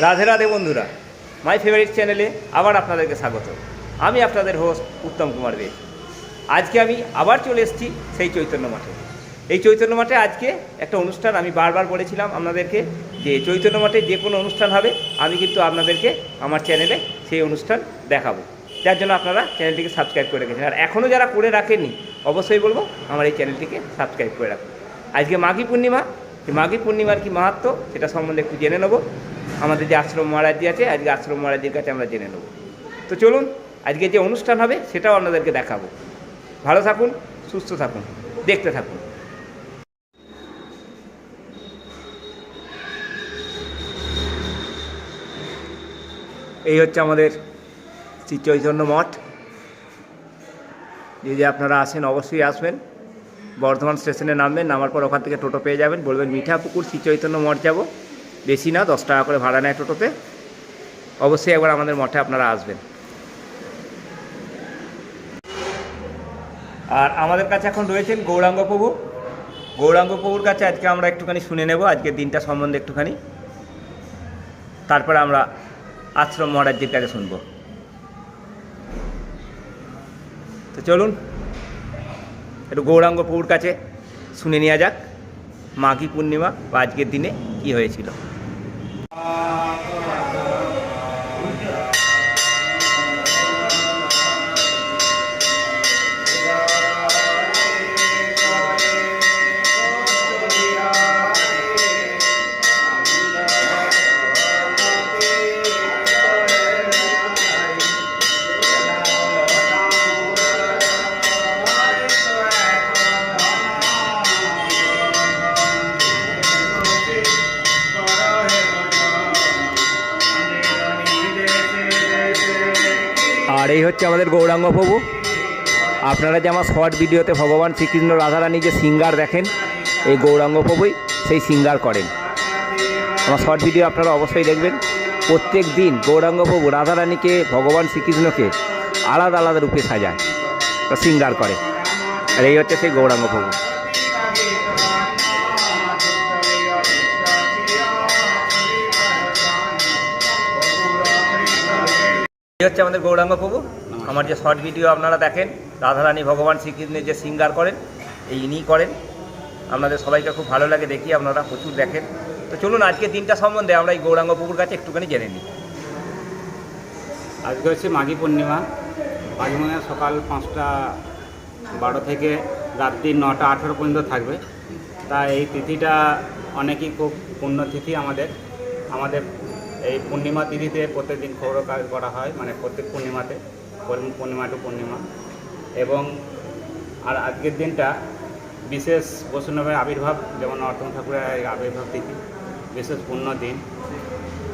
রাধে রাধে বন্ধুরা my favourite চ্যানেলে আবার আপনাদেরকে স্বাগত। আমি আপনাদের হোস্ট উত্তম কুমার বেদ আজকে আমি আবার চলে এসেছি সেই চৈতন্য মাঠে। এই চৈতন্য মাঠে আজকে একটা অনুষ্ঠান আমি বারবার বলেছিলাম আপনাদেরকে যে চৈতন্য মাঠে যে কোনো অনুষ্ঠান হবে, আমি কিন্তু আপনাদেরকে আমার চ্যানেলে সেই অনুষ্ঠান দেখাবো। যার জন্য আপনারা চ্যানেলটিকে সাবস্ক্রাইব করে রেখেছেন। আর এখনও যারা করে রাখেননি, অবশ্যই বলব আমার এই চ্যানেলটিকে সাবস্ক্রাইব করে রাখুন। আজকে মাঘী পূর্ণিমা মাঘী পূর্ণিমার কি মাহাত্ম সেটা সম্বন্ধে একটু জেনে নেব। আমাদের যে আশ্রম মহারাজজি আছে, আজকে আশ্রম মহারাজজির কাছে আমরা জেনে নেব। তো চলুন, আজকে যে অনুষ্ঠান হবে সেটাও আপনাদেরকে দেখাবো। ভালো থাকুন, সুস্থ থাকুন, দেখতে থাকুন। এই হচ্ছে আমাদের শ্রী চৈতন্য মঠ। যদি আপনারা আসেন, অবশ্যই আসবেন। বর্ধমান স্টেশনে নামবেন, নামার পর ওখান থেকে টোটো পেয়ে যাবেন, বলবেন, মিঠাপুকুর, শ্রী চৈতন্য মঠ যাব। বেশি না, দশ টাকা করে ভাড়া নেয় টোটোতে। অবশ্যই একবার আমাদের মঠে আপনারা আসবেন। আর আমাদের কাছে এখন রয়েছেন গৌরাঙ্গ প্রভু। গৌরাঙ্গ প্রভুর কাছে আজকে আমরা একটুখানি শুনে নেব আজকের দিনটা সম্বন্ধে একটুখানি। তারপরে আমরা আশ্রম মহারাজজির কাছে শুনব। তো চলুন, একটু গৌরাঙ্গ প্রভুর কাছে শুনে নেওয়া যাক মাঘী পূর্ণিমা বা আজকের দিনে কি হয়েছিল। Uh... আর এই হচ্ছে আমাদের গৌরাঙ্গ প্রভু। আপনারা যে আমার শর্ট ভিডিওতে ভগবান শ্রীকৃষ্ণ রাধারানী যে সিঙ্গার দেখেন, এই গৌরাঙ্গ প্রভুই সেই সিঙ্গার করেন। আমার শর্ট ভিডিও আপনারা অবশ্যই দেখবেন। প্রত্যেক দিন গৌরাঙ্গ প্রভু রাধারানীকে, ভগবান শ্রীকৃষ্ণকে আলাদা আলাদা রূপে সাজায়, সিঙ্গার করে। আর এই হচ্ছে সেই গৌরাঙ্গ প্রভু। হচ্ছে আমাদের গৌরাঙ্গ প্রভু। আমার যে শর্ট ভিডিও আপনারা দেখেন রাধারানী ভগবান শ্রীকৃষ্ণের যে সিঙ্গার করেন এই ইনিই করেন। আপনাদের সবাইকে খুব ভালো লাগে দেখি আপনারা প্রচুর দেখেন। তো চলুন আজকে দিনটা সম্বন্ধে আমরা এই গৌরাঙ্গ প্রভুর কাছে একটুখানি জেনে নিই। আজকে হচ্ছে মাঘী পূর্ণিমা। মাঘী পূর্ণিমা সকাল পাঁচটা বারো থেকে রাত্রি নটা আঠেরো পর্যন্ত থাকবে। তা এই তিথিটা অনেকই খুব পূর্ণ তিথি আমাদের। আমাদের এই পূর্ণিমা তিথিতে প্রত্যেকদিন খবর কাজ করা হয় মানে প্রত্যেক পূর্ণিমাতে পূর্ণিমা টু পূর্ণিমা। এবং আর আজকের দিনটা বিশেষ বৈষ্ণবের আবির্ভাব, যেমন নরোত্তম ঠাকুরের আবির্ভাব তিথি, বিশেষ পূর্ণ দিন।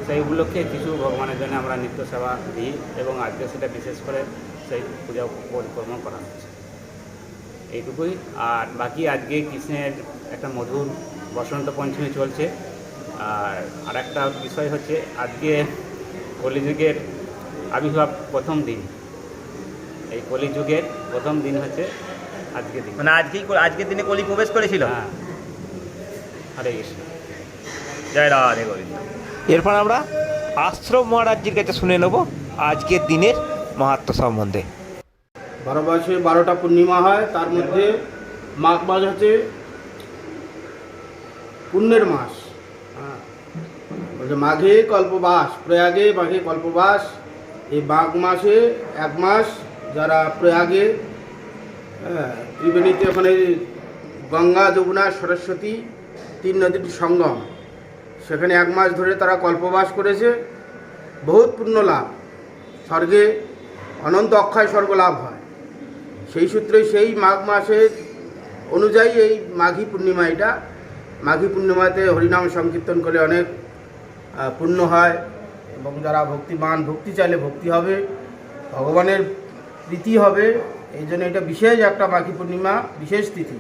সেই উপলক্ষে কিছু ভগবানের জন্য আমরা নিত্য সেবা দিই এবং আজকে সেটা বিশেষ করে সেই পূজা পরিকর্ম করা হচ্ছে। এইটুকুই। আর বাকি আজকে কৃষ্ণের একটা মধুর বসন্ত পঞ্চমী চলছে। আর আরেকটা বিষয় হচ্ছে আজকে কলিযুগের আবির্ভাব প্রথম দিন। এই কলিযুগের প্রথম দিন হচ্ছে আজকে দিন। মানে আজকেই আজকের দিনে কলি প্রবেশ করেছিল? হ্যাঁ। হরে কৃষ্ণ। জয় রাধে গোবিন্দ। এরপর আমরা আশ্রম মহারাজজির কাছে শুনে নেব আজকের দিনের মাহাত্ম সম্বন্ধে। বারো মাসে বারোটা পূর্ণিমা হয় তার মধ্যে মাঘ মাস হচ্ছে পুণ্যের মাস। বলছে মাঘে কল্পবাস প্রয়াগে মাঘে কল্পবাস। এই মাঘ মাসে এক মাস যারা প্রয়াগে হ্যাঁ, ত্রিবেণীতে ওখানে গঙ্গা যমুনা সরস্বতী তিন নদীর সঙ্গম। সেখানে এক মাস ধরে তারা কল্পবাস করেছে। বহুত পুণ্য লাভ। স্বর্গে অনন্ত অক্ষয় স্বর্গ লাভ হয়। সেই সূত্রে সেই মাঘ মাসের অনুযায়ী এই মাঘী পূর্ণিমা এটা মাঘী পূর্ণিমাতে হরিনাম সংকীর্তন করে অনেক পুণ্য হয় এবং যারা ভক্তিমান ভক্তি চাইলে ভক্তি হবে, ভগবানের প্রীতি হবে, এই জন্য এটা বিশেষ একটা মাঘী পূর্ণিমা, বিশেষ তিথি।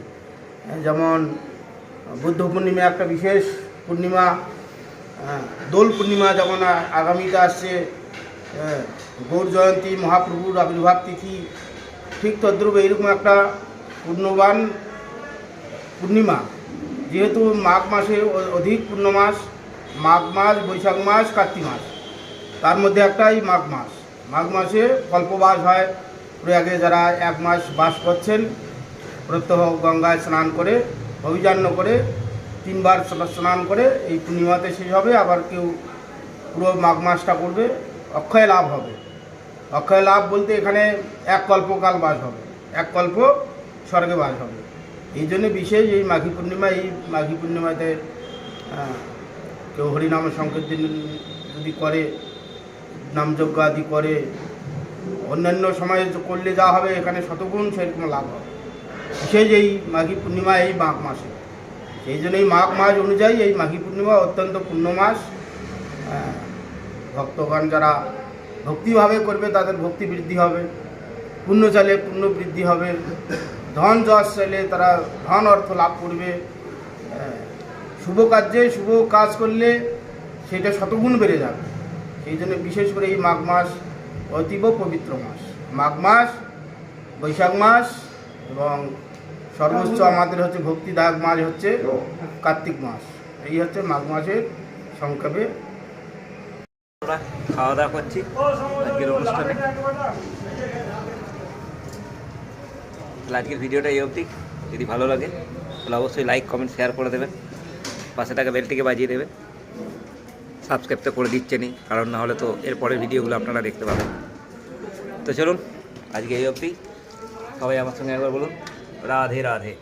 যেমন বুদ্ধ পূর্ণিমা একটা বিশেষ পূর্ণিমা দোল পূর্ণিমা যেমন আগামীতে আসছে গৌর জয়ন্তী মহাপ্রভুর আবির্ভাব তিথি, ঠিক তদ্রুপ এইরকম একটা পূর্ণবান পূর্ণিমা। যেহেতু মাঘ মাসে অধিক পূর্ণ মাস মাঘ মাস, বৈশাখ মাস, কার্তিক মাস। তার মধ্যে একটাই মাঘ মাস। মাঘ মাসে কল্পবাস হয়। প্রয়াগে যারা এক মাস বাস করছেন, প্রত্যহ গঙ্গায় স্নান করে, অভিযান্ন করে, তিনবার স্নান করে এই পূর্ণিমাতে শেষ হবে। আবার কেউ পুরো মাঘ মাসটা করবে, অক্ষয় লাভ হবে। অক্ষয় লাভ বলতে এখানে এক কল্পকাল বাস হবে। এক কল্প স্বর্গে বাস হবে। এই জন্য বিশেষ এই মাঘী পূর্ণিমা, এই মাঘী পূর্ণিমাতে কেউ হরিনাম সংকীর্তন যদি করে নামযজ্ঞ আদি করে অন্যান্য সময়ে করলে যা হবে এখানে শতগুণ সেরকম লাভ হবে। বিশেষ এই মাঘী পূর্ণিমা এই মাঘ মাসে। সেই জন্য এই মাঘ মাস অনুযায়ী এই মাঘী পূর্ণিমা অত্যন্ত পূর্ণ মাস। আহ, ভক্তগণ যারা ভক্তিভাবে করবে তাদের ভক্তি বৃদ্ধি হবে পুণ্য চাইলে পুণ্য বৃদ্ধি হবে। ধন যশ চাইলে তারা ধন অর্থ লাভ করবে। আহ, শুভ কাজে শুভ কাজ করলে সেটা শতগুণ বেড়ে যাবে। সেই জন্য বিশেষ করে এই মাঘ মাস অতীব পবিত্র মাস। মাঘ মাস, বৈশাখ মাস এবং সর্বোচ্চ আমাদের হচ্ছে ভক্তিদায়ক মাস হচ্ছে কার্তিক মাস। এই হচ্ছে মাঘ মাসের সংক্ষেপে খাওয়া দাওয়া করছি। আজকের অনুষ্ঠানে। আজকের ভিডিওটা এই অবধি। যদি ভালো লাগে, তাহলে অবশ্যই লাইক কমেন্ট শেয়ার করে দেবেন। পাশে থাকা বেলটিকে বাজিয়ে দেবে সাবস্ক্রাইব তো করে দিচ্ছেনই, কারণ না হলে তো এরপরের ভিডিওগুলো আপনারা দেখতে পাবেন। তো চলুন, আজকে এই অবধি সবাই আমার সঙ্গে একবার বলুন, রাধে রাধে।